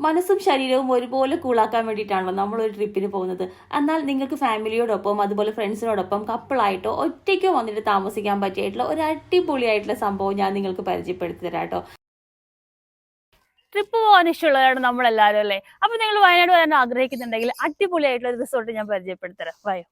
മനസ്സും ശരീരവും ഒരുപോലെ കൂളാക്കാൻ വേണ്ടിയിട്ടാണല്ലോ നമ്മൾ ഒരു ട്രിപ്പിന് പോകുന്നത്. എന്നാൽ നിങ്ങൾക്ക് ഫാമിലിയോടൊപ്പം അതുപോലെ ഫ്രണ്ട്സിനോടൊപ്പം കപ്പിളായിട്ടോ ഒറ്റയ്ക്കോ വന്നിട്ട് താമസിക്കാൻ പറ്റിയിട്ടുള്ള ഒരു അടിപൊളിയായിട്ടുള്ള സംഭവം ഞാൻ നിങ്ങൾക്ക് പരിചയപ്പെടുത്തി തരാം കേട്ടോ. ട്രിപ്പ് പോകാൻ ഇഷ്ടമുള്ളവരാണ് നമ്മളെല്ലാവരും അല്ലേ? അപ്പൊ നിങ്ങൾ വയനാട് വരാൻ ആഗ്രഹിക്കുന്നുണ്ടെങ്കിൽ അടിപൊളിയായിട്ടുള്ള റിസോർട്ട് ഞാൻ പരിചയപ്പെടുത്തരാം വയോ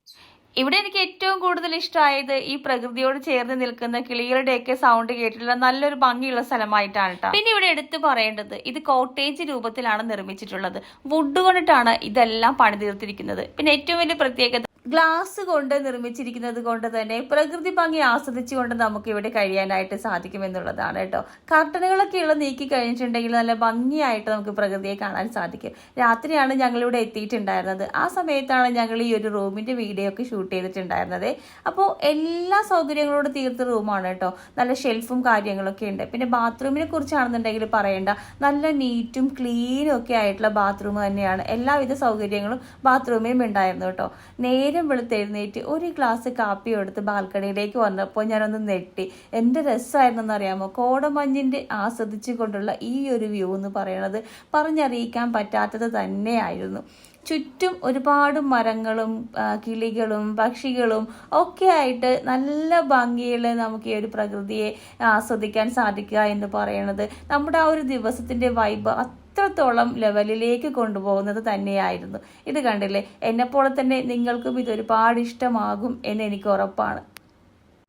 ഇവിടെ എനിക്ക് ഏറ്റവും കൂടുതൽ ഇഷ്ടമായത് ഈ പ്രകൃതിയോട് ചേർന്ന് നിൽക്കുന്ന കിളികളുടെയൊക്കെ സൗണ്ട് കേട്ടിട്ടുള്ള നല്ലൊരു ഭംഗിയുള്ള സ്ഥലമായിട്ടാണ് കേട്ടോ പിന്നെ ഇവിടെ എടുത്തു പറയേണ്ടത് ഇത് കോട്ടേജ് രൂപത്തിലാണ് നിർമ്മിച്ചിട്ടുള്ളത്. വുഡ് കൊണ്ടിട്ടാണ് ഇതെല്ലാം പണിതീർത്തിരിക്കുന്നത്. പിന്നെ ഏറ്റവും വലിയ പ്രത്യേകത ഗ്ലാസ് കൊണ്ട് നിർമ്മിച്ചിരിക്കുന്നത് കൊണ്ട് തന്നെ പ്രകൃതി ഭംഗി ആസ്വദിച്ചുകൊണ്ട് നമുക്ക് ഇവിടെ കഴിയാനായിട്ട് സാധിക്കുമെന്നുള്ളതാണ് കേട്ടോ. കർട്ടനുകളൊക്കെ ഉള്ള നീക്കി കഴിഞ്ഞിട്ടുണ്ടെങ്കിൽ നല്ല ഭംഗിയായിട്ട് നമുക്ക് പ്രകൃതിയെ കാണാൻ സാധിക്കും. രാത്രിയാണ് ഞങ്ങളിവിടെ എത്തിയിട്ടുണ്ടായിരുന്നത്. ആ സമയത്താണ് ഞങ്ങൾ ഈ ഒരു റൂമിന്റെ വീഡിയോ ഒക്കെ ഷൂട്ട് ചെയ്തിട്ടുണ്ടായിരുന്നത്. അപ്പോൾ എല്ലാ സൗകര്യങ്ങളോട് തീർത്ത റൂമാണ് കേട്ടോ. നല്ല ഷെൽഫും കാര്യങ്ങളൊക്കെ ഉണ്ട്. പിന്നെ ബാത്റൂമിനെ കുറിച്ചാണെന്നുണ്ടെങ്കിൽ പറയേണ്ട നല്ല നീറ്റും ക്ലീനും ഒക്കെ ആയിട്ടുള്ള ബാത്റൂം തന്നെയാണ്. എല്ലാവിധ സൗകര്യങ്ങളും ബാത്റൂമിലും ഉണ്ടായിരുന്നു കേട്ടോ. നേരം വെളുത്തെഴുന്നേറ്റ് ഒരു ഗ്ലാസ് കാപ്പി എടുത്ത് ബാൽക്കണിയിലേക്ക് വന്നപ്പോൾ ഞാനൊന്ന് നെട്ടി എന്റെ രസമായിരുന്നു അറിയാമോ? കോടമഞ്ഞിന്റെ ആസ്വദിച്ചു കൊണ്ടുള്ള ഈ ഒരു വ്യൂ എന്ന് പറയുന്നത് പറഞ്ഞറിയിക്കാൻ പറ്റാത്തത് തന്നെയായിരുന്നു. ചുറ്റും ഒരുപാട് മരങ്ങളും കിളികളും പക്ഷികളും ഒക്കെ ആയിട്ട് നല്ല ഭംഗിയിൽ നമുക്ക് ഈ ഒരു പ്രകൃതിയെ ആസ്വദിക്കാൻ സാധിക്കുക എന്ന് പറയുന്നത് നമ്മുടെ ആ ഒരു ദിവസത്തിന്റെ വൈബ് അത്രത്തോളം ലെവലിലേക്ക് കൊണ്ടുപോകുന്നത് തന്നെയായിരുന്നു. ഇത് കണ്ടില്ലേ? എന്നെപ്പോലെ തന്നെ നിങ്ങൾക്കും ഇത് ഒരുപാട് ഇഷ്ടമാകും എന്ന് എനിക്ക് ഉറപ്പാണ്.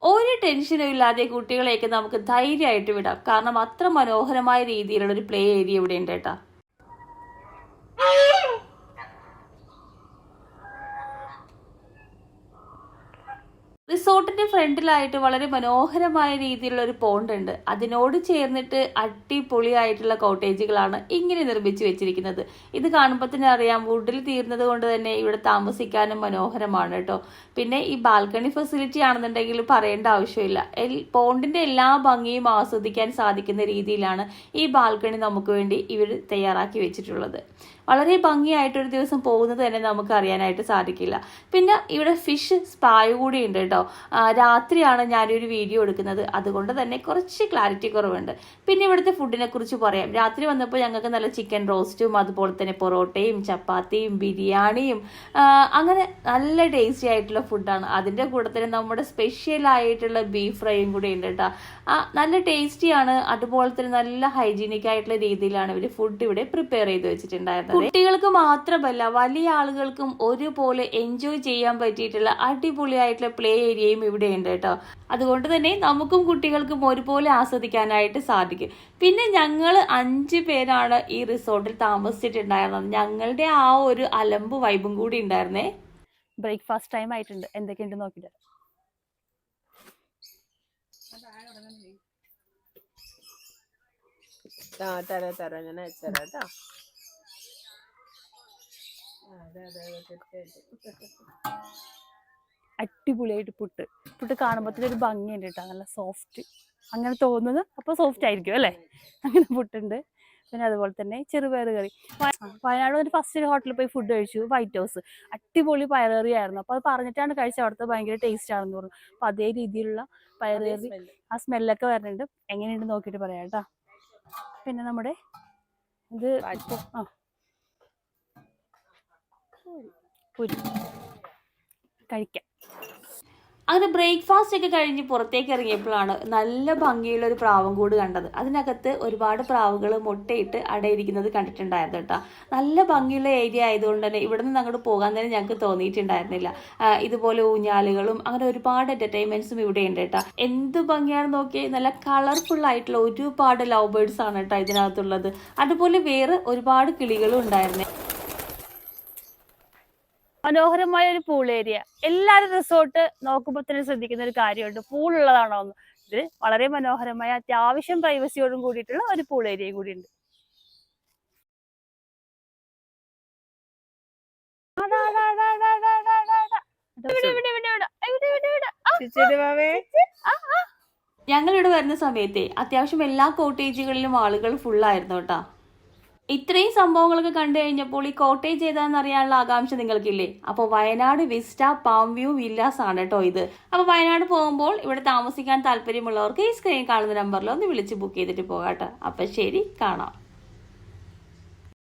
ഒരു ടെൻഷനും ഇല്ലാതെ കുട്ടികളെയൊക്കെ നമുക്ക് ധൈര്യമായിട്ട് വിടാം. കാരണം അത്ര മനോഹരമായ രീതിയിലുള്ള ഒരു പ്ലേ ഏരിയ ഇവിടെ ഉണ്ട് കേട്ടോ. റിസോർട്ടിന്റെ ഫ്രണ്ടിലായിട്ട് വളരെ മനോഹരമായ രീതിയിലുള്ള ഒരു പോണ്ട് ഉണ്ട്. അതിനോട് ചേർന്നിട്ട് അടിപൊളിയായിട്ടുള്ള കോട്ടേജുകളാണ് ഇങ്ങനെ നിർമ്മിച്ചു വെച്ചിരിക്കുന്നത്. ഇത് കാണുമ്പോൾ തന്നെ അറിയാം വുഡിൽ തീർന്നത് കൊണ്ട് തന്നെ ഇവിടെ താമസിക്കാനും മനോഹരമാണ് കേട്ടോ. പിന്നെ ഈ ബാൽക്കണി ഫെസിലിറ്റി ആണെന്നുണ്ടെങ്കിൽ പറയേണ്ട ആവശ്യമില്ല. പോണ്ടിന്റെ എല്ലാ ഭംഗിയും ആസ്വദിക്കാൻ സാധിക്കുന്ന രീതിയിലാണ് ഈ ബാൽക്കണി നമുക്ക് വേണ്ടി ഇവർ തയ്യാറാക്കി വെച്ചിട്ടുള്ളത്. വളരെ ഭംഗിയായിട്ടൊരു ദിവസം പോകുന്നത് തന്നെ നമുക്ക് അറിയാനായിട്ട് സാധിക്കില്ല. പിന്നെ ഇവിടെ ഫിഷ് സ്പായ കൂടി ഉണ്ട് കേട്ടോ. രാത്രിയാണ് ഞാനൊരു വീഡിയോ എടുക്കുന്നത്. അതുകൊണ്ട് തന്നെ കുറച്ച് ക്ലാരിറ്റി കുറവുണ്ട്. പിന്നെ ഇവിടുത്തെ ഫുഡിനെ കുറിച്ച് പറയാം. രാത്രി വന്നപ്പോൾ ഞങ്ങൾക്ക് നല്ല ചിക്കൻ റോസ്റ്റും അതുപോലെ തന്നെ പൊറോട്ടയും ചപ്പാത്തിയും ബിരിയാണിയും അങ്ങനെ നല്ല ടേസ്റ്റി ആയിട്ടുള്ള ഫുഡാണ് അതിന്റെ കൂടെ തന്നെ നമ്മുടെ സ്പെഷ്യൽ ആയിട്ടുള്ള ബീഫ് ഫ്രൈയും കൂടി ഉണ്ട് കേട്ടോ നല്ല ടേസ്റ്റിയാണ് അതുപോലെ തന്നെ നല്ല ഹൈജീനിക് ആയിട്ടുള്ള രീതിയിലാണ് ഇവർ ഫുഡ് ഇവിടെ പ്രിപ്പയർ ചെയ്ത് വെച്ചിട്ടുണ്ടായിരുന്നത്. കുട്ടികൾക്ക് മാത്രമല്ല വലിയ ആളുകൾക്കും ഒരുപോലെ എൻജോയ് ചെയ്യാൻ പറ്റിയിട്ടുള്ള അടിപൊളിയായിട്ടുള്ള പ്ലേ ഏരിയയും ഇവിടെ ഉണ്ട് കേട്ടോ. അതുകൊണ്ട് തന്നെ നമുക്കും കുട്ടികൾക്കും ഒരുപോലെ ആസ്വദിക്കാനായിട്ട് സാധിക്കും. പിന്നെ ഞങ്ങൾ അഞ്ച് പേരാണ് ഈ റിസോർട്ടിൽ താമസിച്ചിട്ടുണ്ടായിരുന്നത്. ഞങ്ങളുടെ ആ ഒരു അലമ്പ് വൈബും കൂടി ഉണ്ടായിരുന്നേ. ബ്രേക്ക്ഫാസ്റ്റ് ടൈം ആയിട്ടുണ്ട്. എന്തൊക്കെയുണ്ട് നോക്കിയിട്ട്. തരാം തരാം. ഞാൻ അയച്ചുതരാം കേട്ടോ. ആ, അതെ അതെ അതെ തീർച്ചയായിട്ടും. അടിപൊളിയായിട്ട് പുട്ട്. പുട്ട് കാണുമ്പോൾ ഒരു ഭംഗിയുണ്ട് കേട്ടോ നല്ല സോഫ്റ്റ് അങ്ങനെ തോന്നുന്നത് അപ്പോൾ സോഫ്റ്റ് ആയിരിക്കും അല്ലേ? അങ്ങനെ പുട്ടുണ്ട്. പിന്നെ അതുപോലെ തന്നെ ചെറുപയർ കറി. വയനാട് ഒരു ഫസ്റ്റ് ഹോട്ടലിൽ പോയി ഫുഡ് കഴിച്ചു വൈറ്റ് ഹൗസ് അടിപൊളി പയറുകറി ആയിരുന്നു. അപ്പോൾ അത് പറഞ്ഞിട്ടാണ് കഴിച്ചത്. അവിടുത്തെ ഭയങ്കര ടേസ്റ്റ് ആണെന്ന് പറഞ്ഞു. അപ്പോൾ അതേ രീതിയിലുള്ള പയറുകറി ആ സ്മെല്ലൊക്കെ വരുന്നുണ്ട്. എങ്ങനെയുണ്ട് നോക്കിയിട്ട് പറയാം കേട്ടോ. പിന്നെ നമ്മുടെ ഇത് ആ. പുരി. കഴിക്കാം. അങ്ങനെ ബ്രേക്ക്ഫാസ്റ്റ് ഒക്കെ കഴിഞ്ഞ് പുറത്തേക്ക് ഇറങ്ങിയപ്പോഴാണ് നല്ല ഭംഗിയുള്ള ഒരു പ്രാവും കൂട് കണ്ടത്. അതിനകത്ത് ഒരുപാട് പ്രാവുകൾ മുട്ടയിട്ട് അടയിരിക്കുന്നത് കണ്ടിട്ടുണ്ടായിരുന്നു കേട്ടോ. നല്ല ഭംഗിയുള്ള ഏരിയ ആയതുകൊണ്ട് തന്നെ ഇവിടെ നിന്ന് അങ്ങോട്ട് പോകാൻ തന്നെ ഞങ്ങൾക്ക് തോന്നിയിട്ടുണ്ടായിരുന്നില്ല. ഇതുപോലെ ഊഞ്ഞാലുകളും അങ്ങനെ ഒരുപാട് എന്റർടൈൻമെന്റ്സും ഇവിടെ ഉണ്ട് കേട്ടോ. എന്ത് ഭംഗിയാണ് നോക്കിയേ നല്ല കളർഫുൾ ആയിട്ടുള്ള ഒരുപാട് ലവ് ബേർഡ്സ് ആണ് കേട്ടോ ഇതിനകത്തുള്ളത്. അതുപോലെ വേറെ ഒരുപാട് കിളികളും ഉണ്ടായിരുന്നേ. മനോഹരമായ ഒരു പൂൾ ഏരിയ എല്ലാവരും റിസോർട്ട് നോക്കുമ്പോൾ തന്നെ ശ്രദ്ധിക്കുന്ന ഒരു കാര്യമുണ്ട്. പൂൾ ഉള്ളതാണോ എന്ന്. ഇത് വളരെ മനോഹരമായ അത്യാവശ്യം പ്രൈവസിയോടും കൂടിയിട്ടുള്ള ഒരു പൂൾ ഏരിയ കൂടിയുണ്ട്. ഉണ്ട്. ഞങ്ങളിവിടെ വരുന്ന സമയത്തെ അത്യാവശ്യം എല്ലാ കോട്ടേജുകളിലും ആളുകൾ ഫുള്ളായിരുന്നു കേട്ടോ. ഇത്രയും സംഭവങ്ങളൊക്കെ കണ്ടു കഴിഞ്ഞപ്പോൾ ഈ കോട്ടേജ് ഏതാണെന്ന് അറിയാനുള്ള ആകാംക്ഷ നിങ്ങൾക്കില്ലേ? അപ്പോൾ Wayanad vista palm view villas ആണ് കേട്ടോ ഇത്. അപ്പോൾ വയനാട് പോകുമ്പോൾ ഇവിടെ താമസിക്കാൻ താല്പര്യമുള്ളവർക്ക് ഈ സ്ക്രീൻ കാണുന്ന നമ്പറിൽ ഒന്ന് വിളിച്ച് ബുക്ക് ചെയ്തിട്ട് പോകാട്ടോ അപ്പം ശരി കാണാം.